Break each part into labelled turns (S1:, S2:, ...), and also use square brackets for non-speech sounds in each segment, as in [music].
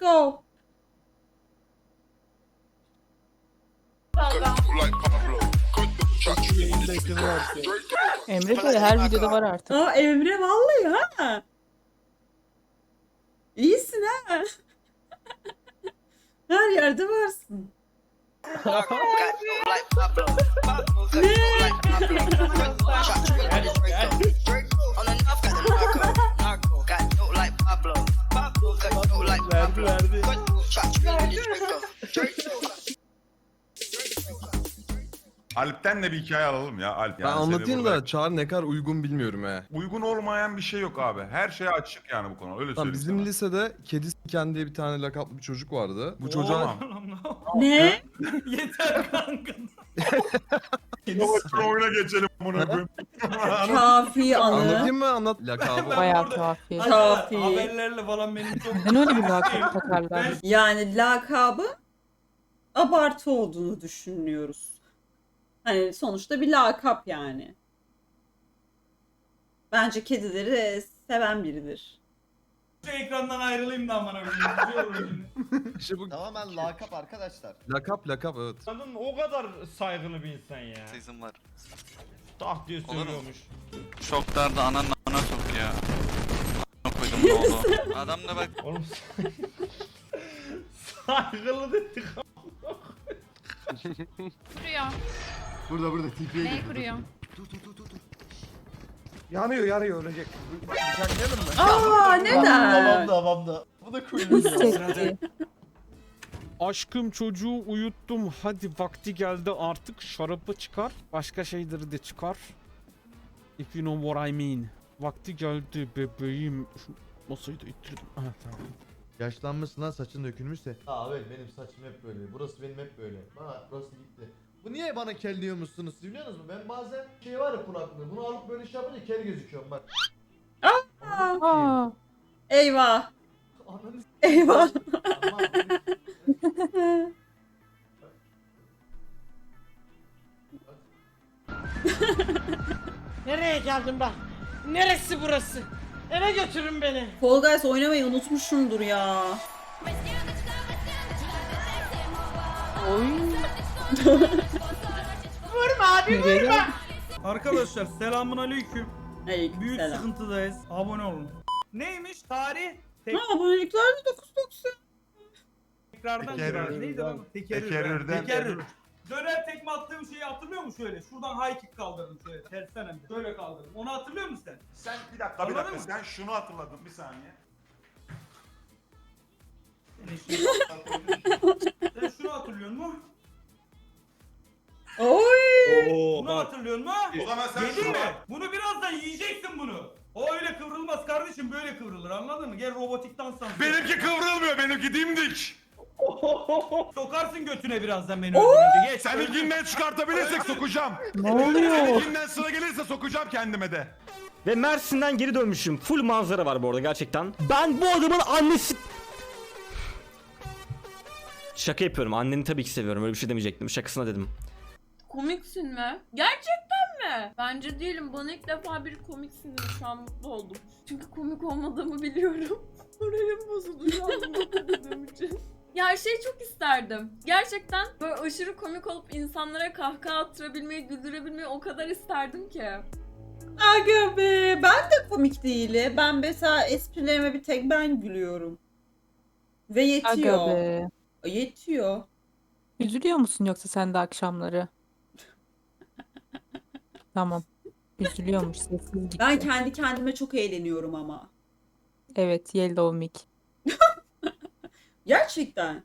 S1: go.
S2: Emre böyle her videoda var artık.
S1: Aa Emre vallahi ha. İyisin ha. Her yerde varsın.
S3: Verdi [laughs] verdi.
S4: Alp'ten de bir hikaye alalım ya Alp.
S5: Ben
S4: yani seni
S5: anlatayım
S4: burada-
S5: da Çağrı ne kadar uygun bilmiyorum he.
S4: Uygun olmayan bir şey yok abi. Her şeye açık yani bu konu. Öyle söyleyeyim
S5: bizim
S4: sana.
S5: lisede kedi siken diye bir tane lakaplı bir çocuk vardı. Bu çocuğa
S1: Ne? [laughs]
S3: Yeter kanka. [laughs]
S4: Yavaşça oyuna geçelim bunu.
S1: Kafi anı.
S5: anlatayım mı anlat lakabı.
S2: Bayağı
S3: burada-
S2: kafi.
S1: Kafi.
S3: Haberlerle falan benim çok...
S2: Neden öyle bir lakap takarlar?
S3: Ben-
S1: Yani lakabı abartı olduğunu düşünüyoruz. Hani sonuçta bir lakap yani. Bence kedileri seven biridir.
S3: Şu ekrandan ayrılayım da amına koyayım. Bir şey olur şimdi.
S5: İşte bu
S6: Tamamen lakap arkadaşlar.
S5: lakap lakap evet.
S7: Kadın o kadar saygılı bir insan ya.
S8: Season var.
S7: Tak diye
S8: Olur mu?
S7: söylüyormuş.
S8: Şoklarda ananın ana sok ya. Ana koydum ne oldu? [laughs] Adam da bak
S7: Oğlum saygılı dedik.
S9: Kuruyor.
S6: Burada burada TP'ye
S9: Neyi kuruyor?
S10: Yanıyor yanıyor ölecek. Bıçaklayalım mı?
S1: Aa neden?
S6: Havamda havamda. Bu da kuyruğu.
S2: Hissetti.
S7: Aşkım çocuğu uyuttum. Hadi vakti geldi artık. Şarabı çıkar. Başka şeyleri de çıkar. If you know what I mean. Vakti geldi bebeğim. Şu masayı da ittirdim. Aha tamam.
S6: Yaşlanmışsın lan saçın dökülmüşse. Aa evet benim saçım hep böyle. Burası benim hep böyle. Bana burası gitti. Bu niye bana kel diyormuşsunuz siz biliyor musunuz? Ben bazen şey var ya kulaklığı. Bunu alıp böyle şey yapınca kel gözüküyorum bak.
S2: Aa,
S1: Eyvah.
S6: Ananı s-
S1: Eyvah.
S6: Aman. [laughs]
S10: Nereye geldim ben? Neresi burası? Eve götürün beni.
S1: Fall Guys oynamayı unutmuşumdur ya.
S2: oy. [laughs]
S10: Vurma abi vurma.
S3: Arkadaşlar selamun aleyküm.
S1: Aleyküm
S3: Büyük
S1: selam.
S3: sıkıntıdayız. Abone olun. Neymiş tarih? Tek-
S1: Ha abonelikler de 9.90.
S3: Tekrardan
S4: Tekerrür.
S3: biraz. Neydi lan? Tekerrür.
S4: Tekerrürden.
S3: Tekerrür. Döner tekme attığım şeyi hatırlıyor musun şöyle? Şuradan high kick kaldırdım şöyle. Tersten hem de. Şöyle kaldırdım. Onu hatırlıyor musun sen?
S4: Sen bir dakika bir
S3: Anladın
S4: dakika
S3: mı?
S4: sen şunu hatırladın bir saniye.
S3: Sen şunu hatırlıyor musun?
S1: Oy.
S3: Bunu hatırlıyor musun?
S4: O zaman sen
S3: Yedin
S4: şunu
S3: mi? Bunu birazdan yiyeceksin bunu. O öyle kıvrılmaz kardeşim böyle kıvrılır anladın mı? Gel robotik dans dans.
S4: Benimki kıvrılmıyor benimki dimdik. [laughs]
S3: Sokarsın götüne birazdan beni öldürünce. Geç.
S4: Seninkinden çıkartabilirsek sokacağım.
S2: Ne oluyor?
S4: Seninkinden sıra gelirse sokacağım kendime de.
S11: Ve Mersin'den geri dönmüşüm. Full manzara var bu arada gerçekten. Ben bu adamın annesi... Şaka yapıyorum. Anneni tabii ki seviyorum. Öyle bir şey demeyecektim. Şakasına dedim.
S9: Komiksin mi? Gerçekten mi? Bence değilim. Bana ilk defa bir komiksin dedi. Şu an mutlu oldum. Çünkü komik olmadığımı biliyorum. [laughs] Moralim bozuldu şu an bunu dediğim için. Ya şey çok isterdim. Gerçekten böyle aşırı komik olup insanlara kahkaha attırabilmeyi, güldürebilmeyi o kadar isterdim ki.
S1: Aga be. Ben de komik değilim. Ben mesela esprilerime bir tek ben gülüyorum. Ve yetiyor.
S2: Aga be.
S1: Yetiyor.
S2: Üzülüyor musun yoksa sen de akşamları? Tamam. Üzülüyormuş sessiz gitti.
S1: Ben kendi kendime çok eğleniyorum ama.
S2: Evet Yellow Mic. [laughs]
S1: Gerçekten.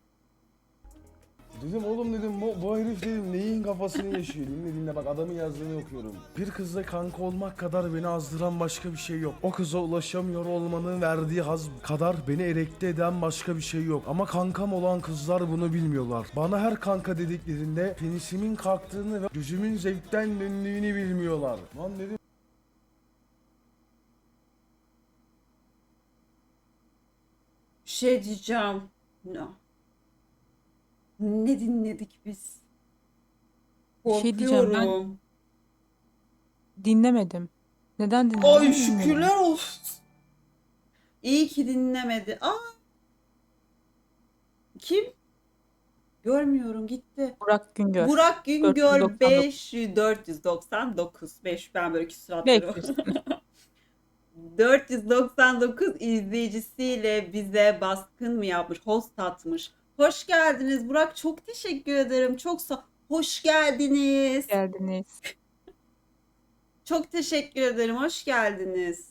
S10: Dedim oğlum dedim bu, bu herif dedim neyin kafasını yaşıyor dinle dinle bak adamın yazdığını okuyorum. Bir kızla kanka olmak kadar beni azdıran başka bir şey yok. O kıza ulaşamıyor olmanın verdiği haz kadar beni erekte eden başka bir şey yok. Ama kankam olan kızlar bunu bilmiyorlar. Bana her kanka dediklerinde penisimin kalktığını ve gözümün zevkten döndüğünü bilmiyorlar. Lan dedim
S1: şey diyeceğim. No. Ne dinledik biz?
S2: Bir şey diyeceğim, ben-
S1: Korkuyorum.
S2: Dinlemedim. Neden dinlemedin?
S1: Ay
S2: bilmiyorum.
S1: şükürler olsun. İyi ki dinlemedi. Aa. Kim? Görmüyorum gitti.
S2: Burak Güngör.
S1: Burak Güngör
S2: 499.
S1: 5 499 5 ben böyle küsuratları
S2: 500.
S1: 499 izleyicisiyle bize baskın mı yapmış, host atmış. Hoş geldiniz Burak. Çok teşekkür ederim. Çok sağ Hoş geldiniz.
S2: geldiniz.
S1: Çok teşekkür ederim. Hoş geldiniz.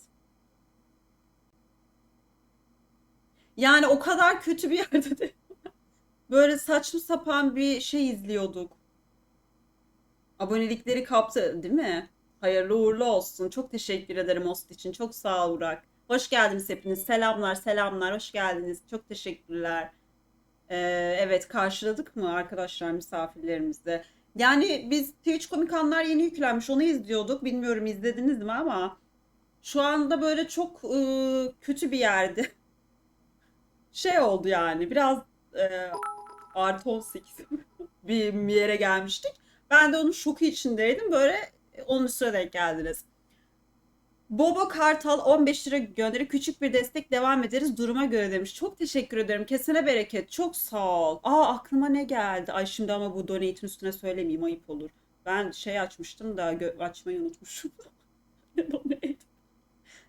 S1: Yani o kadar kötü bir [laughs] yerde de böyle saçma sapan bir şey izliyorduk. Abonelikleri kaptı, değil mi? Hayırlı uğurlu olsun. Çok teşekkür ederim host için. Çok sağ ol Burak. Hoş geldiniz hepiniz. Selamlar, selamlar. Hoş geldiniz. Çok teşekkürler. Ee, evet karşıladık mı arkadaşlar misafirlerimizi? Yani biz Twitch Komik Anlar yeni yüklenmiş. Onu izliyorduk. Bilmiyorum izlediniz mi ama şu anda böyle çok e, kötü bir yerde. [laughs] Şey oldu yani biraz e, artı 18 bir [laughs] bir yere gelmiştik. Ben de onun şoku içindeydim. Böyle onun üstüne denk geldiniz. Bobo Kartal 15 lira gönderip küçük bir destek devam ederiz duruma göre demiş. Çok teşekkür ederim. Kesene bereket. Çok sağ ol. Aa aklıma ne geldi? Ay şimdi ama bu donate'in üstüne söylemeyeyim ayıp olur. Ben şey açmıştım da açmayı unutmuşum. [laughs]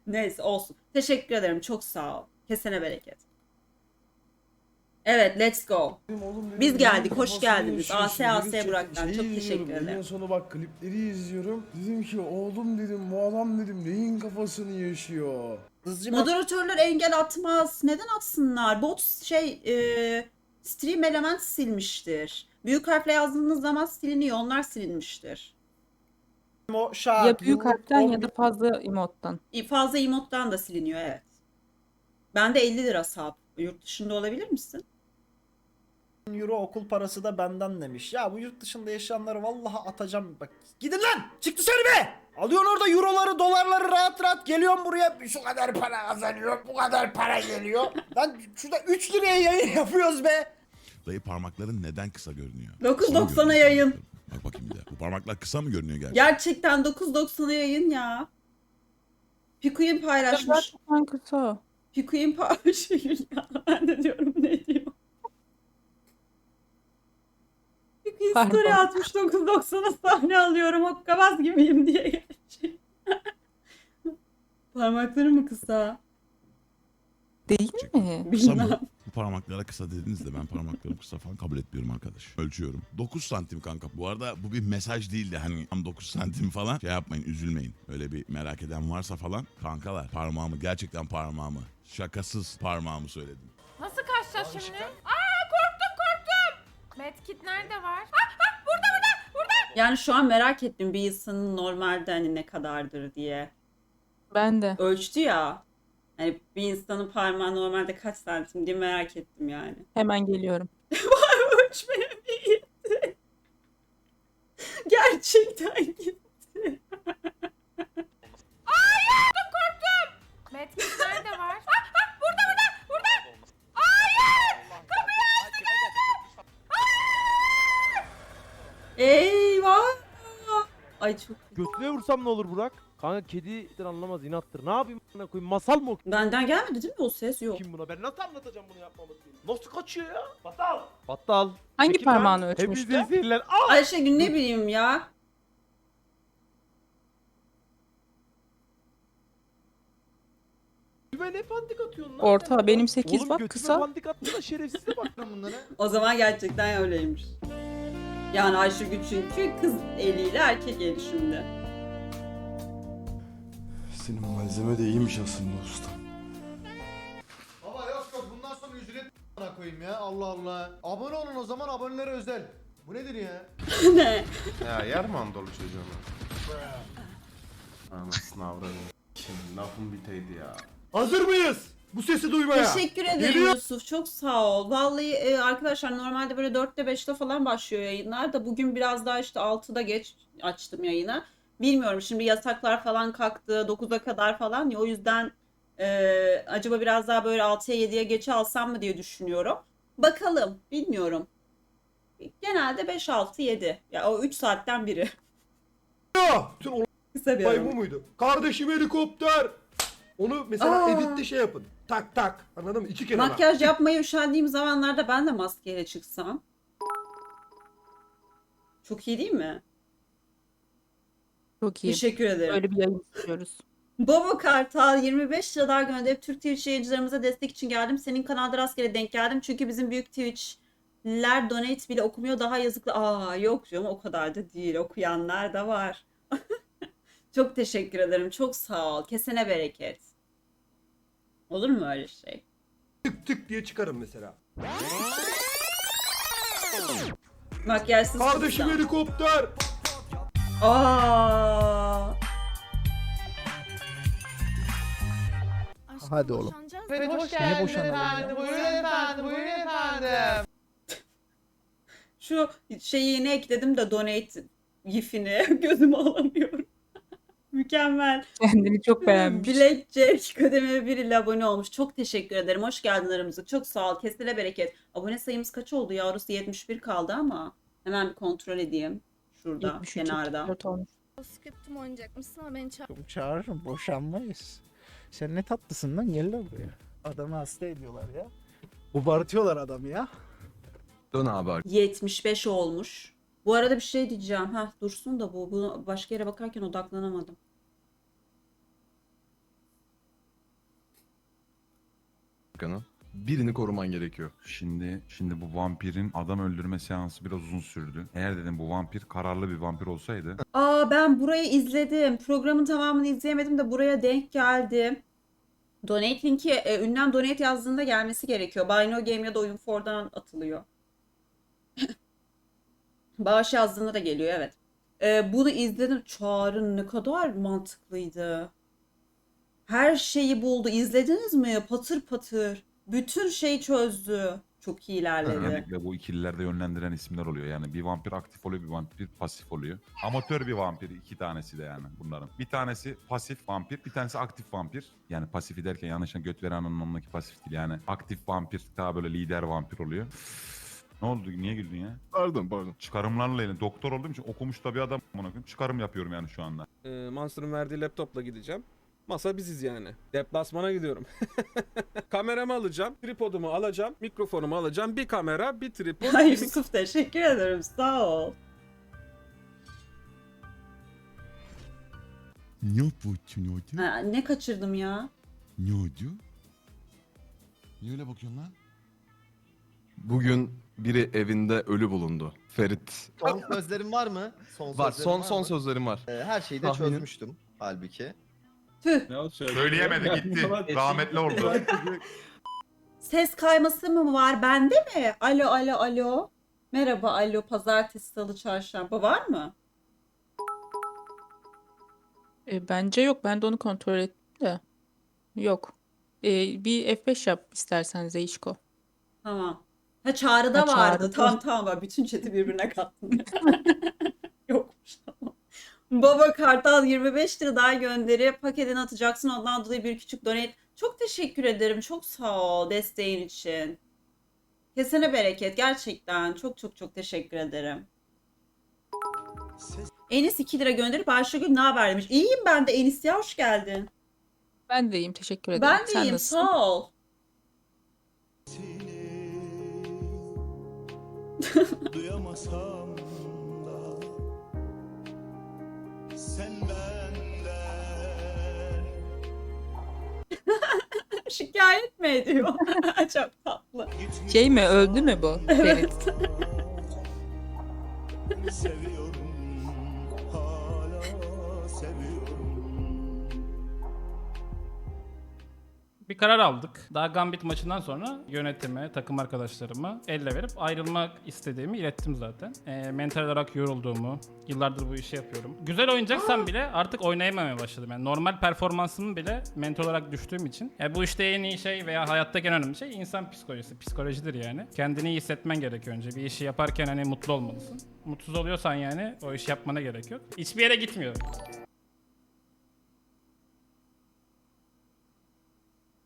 S1: Neyse olsun. Teşekkür ederim. Çok sağ ol. Kesene bereket. Evet let's go.
S10: Oğlum
S1: Biz geldik, hoş
S10: kafasını
S1: geldiniz.
S10: yaşıyorsun?
S1: AS
S10: şey
S1: Burak'tan, çok teşekkür ederim.
S10: En sonu bak klipleri izliyorum. Dedim ki oğlum dedim bu adam dedim neyin kafasını yaşıyor.
S1: Moderatörler engel atmaz. Neden atsınlar? Bot şey e, stream element silmiştir. Büyük harfle yazdığınız zaman siliniyor. Onlar silinmiştir.
S2: Ya büyük harften ya da fazla emottan.
S1: Fazla emottan da siliniyor evet. Bende 50 lira sap. Yurt dışında olabilir misin?
S12: Euro okul parası da benden demiş. Ya bu yurt dışında yaşayanları vallahi atacağım. Bak gidin lan! Çık dışarı be! Alıyorsun orada euroları, dolarları rahat rahat geliyorsun buraya. Şu kadar para kazanıyor, bu kadar para geliyor. lan şurada 3 liraya yayın yapıyoruz be.
S13: Dayı parmakların neden kısa görünüyor?
S1: 9.90'a yayın.
S13: Bak bakayım bir de. Bu parmaklar kısa mı görünüyor gerçekten?
S1: Gerçekten 9.90'a yayın ya. Pikuin paylaşmış.
S2: Gerçekten kısa.
S1: Pikuin paylaşıyor ya. [laughs] Ben de diyorum ne Pikuin
S2: Pardon.
S1: story atmış 9.90'a sahne alıyorum hokkabaz gibiyim diye gerçek. Parmakları mı kısa?
S2: Değil mi?
S13: Kısa
S1: Bilmem.
S13: Bu parmaklara kısa dediniz de ben parmaklarım kısa falan kabul etmiyorum arkadaş. Ölçüyorum. 9 santim kanka. Bu arada bu bir mesaj değildi. Hani tam 9 santim falan. Şey yapmayın üzülmeyin. Öyle bir merak eden varsa falan. Kankalar parmağımı gerçekten parmağımı. Şakasız parmağımı söyledim.
S9: Nasıl kaçacağız şimdi? Korktum. Medkit nerede var? Ah ah burada burada burada.
S1: Yani şu an merak ettim bir insanın normalde hani ne kadardır diye.
S2: Ben de.
S1: Ölçtü ya. Hani bir insanın parmağı normalde kaç santim diye merak ettim yani. [laughs]
S2: Hemen geliyorum.
S1: Ölçmeye mi gitti? [laughs] Gerçekten gitti. Eyvah. Ay çok
S12: Götüne vursam ne olur Burak? Kanka kedidir anlamaz inattır. Ne yapayım bana koyayım masal mı okuyayım
S1: Benden gelmedi değil mi o ses? Yok.
S12: buna? Ben nasıl anlatacağım bunu yapmaması Nasıl kaçıyor ya? Battal. Battal.
S2: Hangi
S12: Çekil lan.
S2: parmağını
S12: Hepinize
S2: ölçmüştü?
S12: iyi seyirler. Aa!
S1: Ayşegül ne bileyim ya.
S12: Güven hep pandik atıyorsun lan.
S2: Orta benim 8
S12: Oğlum
S2: bak
S12: götüme
S2: kısa.
S12: pandik attı da şerefsize bak.
S6: Lan [laughs] bunlara.
S1: O zaman gerçekten öyleymiş. Yani Ayşegül çünkü kız eliyle erkek eli şimdi.
S10: Senin malzeme de iyiymiş aslında usta.
S6: Baba yok yok bundan sonra ücret bana koyayım ya Allah Allah. Abone olun o zaman abonelere özel. Bu nedir ya? [laughs]
S1: ne?
S5: Ya yer mi Anadolu çocuğunu? Anasını avradım. Şimdi lafım biteydi ya.
S12: Hazır mıyız? Bu sesi duymaya.
S1: Teşekkür ederim Yusuf. Çok sağ ol. Vallahi e, arkadaşlar normalde böyle 4'te 5'te falan başlıyor yayınlar da bugün biraz daha işte 6'da geç açtım yayını. Bilmiyorum şimdi yasaklar falan kalktı 9'a kadar falan ya o yüzden e, acaba biraz daha böyle 6'ya 7'ye geçe alsam mı diye düşünüyorum. Bakalım bilmiyorum. Genelde 5 6 7. Ya o 3 saatten biri.
S12: Bütün
S1: Kısa bir
S12: olay
S1: ara.
S12: bu muydu? Kardeşim helikopter. Onu mesela
S1: Aa.
S12: editte şey yapın.
S2: Tak tak. Anladın mı? İki kere
S1: Makyaj yapmaya üşendiğim zamanlarda ben de maskeyle çıksam. Çok iyi değil mi?
S2: Çok
S1: Teşekkür ederim.
S2: Böyle bir yayın istiyoruz. [laughs]
S1: Baba Kartal 25 lira daha gönderip Türk Twitch yayıncılarımıza destek için geldim. Senin kanalda rastgele denk geldim. Çünkü bizim büyük Twitch'ler donate bile okumuyor. Daha yazıklı. Aa yok canım o kadar da değil. Okuyanlar da var. [laughs] Çok teşekkür ederim. Çok sağ ol. Kesene bereket. Olur mu öyle şey?
S2: Tık tık diye çıkarım mesela.
S1: Makyajsız
S2: Kardeşim
S1: çıksam.
S2: helikopter.
S1: Aa.
S12: Hadi oğlum.
S6: Evet hoş geldiniz efendim. Buyurun efendim. Buyurun efendim.
S1: Şu şeyi yine ekledim de donate gifini [laughs] gözüme alamıyorum. Mükemmel.
S2: Kendini çok
S1: Black Jack kademe 1 ile abone olmuş. Çok teşekkür ederim. Hoş geldin aramıza. Çok sağ ol. Kesile bereket. Abone sayımız kaç oldu yavrusu? 71 kaldı ama. Hemen bir kontrol edeyim. Şurada kenarda.
S9: Skriptim oynayacakmışsın ama beni çağır.
S12: Çağırırım boşanmayız. Sen ne tatlısın lan gel lan buraya. Adamı hasta ediyorlar ya. Ubartıyorlar adamı ya.
S5: Dön abi
S1: 75 olmuş. Bu arada bir şey diyeceğim. Ha dursun da bu. Bunu başka yere bakarken odaklanamadım.
S5: Arkanı. Birini koruman gerekiyor.
S4: Şimdi şimdi bu vampirin adam öldürme seansı biraz uzun sürdü. Eğer dedim bu vampir kararlı bir vampir olsaydı
S1: Aa ben burayı izledim. Programın tamamını izleyemedim de buraya denk geldim. Donate linki e, ünlem donate yazdığında gelmesi gerekiyor. Buy No Game ya da Oyun For'dan atılıyor. [laughs] Bağış yazdığında da geliyor evet. E, bunu izledim. Çağrı ne kadar mantıklıydı. Her şeyi buldu. İzlediniz mi? Patır patır. Bütün şeyi çözdü. Çok iyi ilerledi.
S4: genellikle bu ikililerde yönlendiren isimler oluyor. Yani bir vampir aktif oluyor, bir vampir pasif oluyor. Amatör bir vampir iki tanesi de yani bunların. Bir tanesi pasif vampir, bir tanesi aktif vampir. Yani pasifi derken yanlışlıkla göt veren anlamındaki pasif değil. Yani aktif vampir daha böyle lider vampir oluyor. Ne oldu? Niye güldün ya?
S5: Pardon pardon.
S4: Çıkarımlarla ilgili doktor olduğum için okumuş da bir adam amına koyayım. Çıkarım yapıyorum yani şu anda.
S7: Ee, Monster'ın verdiği laptopla gideceğim. Masa biziz yani. Deplasmana gidiyorum. [laughs] Kameramı alacağım, tripodumu alacağım, mikrofonumu alacağım. Bir kamera, bir tripod,
S1: Ay
S7: bir
S1: Yusuf teşekkür ederim. Sağ ol.
S13: Ne yapıyorsun orada?
S1: Ha, ne kaçırdım ya?
S13: Ne oldu? Niye öyle bakıyorsun lan?
S5: Bugün biri evinde ölü bulundu. Ferit.
S6: Son sözlerin var mı? Son
S5: Var son son sözlerim var.
S6: Her şeyi de
S5: Tahminin.
S6: çözmüştüm halbuki.
S1: Tüh.
S4: Söyleyemedi [laughs] gitti. Rahmetli oldu.
S1: Ses kayması mı var? Bende mi? Alo alo alo. Merhaba alo. Pazartesi, salı, çarşamba var mı?
S2: E, bence yok. Ben de onu kontrol ettim de. Yok. E, bir F5 yap istersen Zeyşko.
S1: Tamam. Ha çağrıda
S2: Ha,
S1: vardı.
S2: çağrıda.
S1: Tamam tamam. Ben bütün chat'i birbirine kattım. [laughs] Yokmuş tamam. Baba Kartal 25 lira daha gönderip paketini atacaksın. Ondan dolayı bir küçük donate. Çok teşekkür ederim. Çok sağ ol desteğin için. Kesene bereket. Gerçekten. Çok çok çok teşekkür ederim. Enis 2 lira gönderip Ayşegül ne haber demiş. İyiyim ben de Enis ya hoş geldin.
S2: Ben de iyiyim. Teşekkür ederim.
S1: Ben de
S2: Sen
S1: iyiyim
S2: nasılsın?
S1: sağ ol.
S13: Duyamasam [laughs] [laughs] sen benden [laughs]
S1: Şikayet mi ediyor? [laughs] Çok tatlı.
S2: Şey mi? Öldü mü bu?
S1: Evet. [laughs]
S14: Bir karar aldık. Daha Gambit maçından sonra yönetime, takım arkadaşlarıma elle verip ayrılmak istediğimi ilettim zaten. Ee, mental olarak yorulduğumu, yıllardır bu işi yapıyorum. Güzel oynayacaksam bile artık oynayamamaya başladım. Yani normal performansımın bile mental olarak düştüğüm için. Yani bu işte en iyi şey veya hayattaki en önemli şey insan psikolojisi, psikolojidir yani. Kendini iyi hissetmen gerekiyor önce. Bir işi yaparken hani mutlu olmalısın. Mutsuz oluyorsan yani o işi yapmana gerek yok. Hiçbir yere gitmiyorum.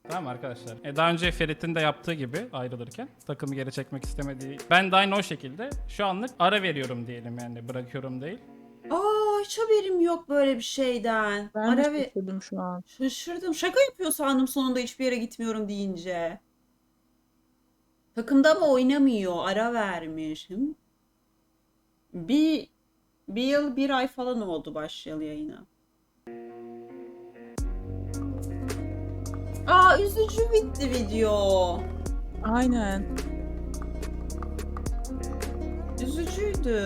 S14: Tamam arkadaşlar. E daha önce Ferit'in de yaptığı gibi ayrılırken takımı geri çekmek istemediği. Ben de aynı o şekilde şu anlık ara veriyorum diyelim yani bırakıyorum değil.
S1: Aa hiç haberim yok böyle bir şeyden.
S2: Ben de
S1: Ara ve-
S2: şaşırdım şu an.
S1: Şaşırdım. Şaka yapıyor sandım sonunda hiçbir yere gitmiyorum deyince. Takımda mı oynamıyor? Ara vermiş. Hı? Bir, bir yıl, bir ay falan oldu başlayalı yayına. Aa üzücü bitti video.
S2: Aynen.
S1: Üzücüydü.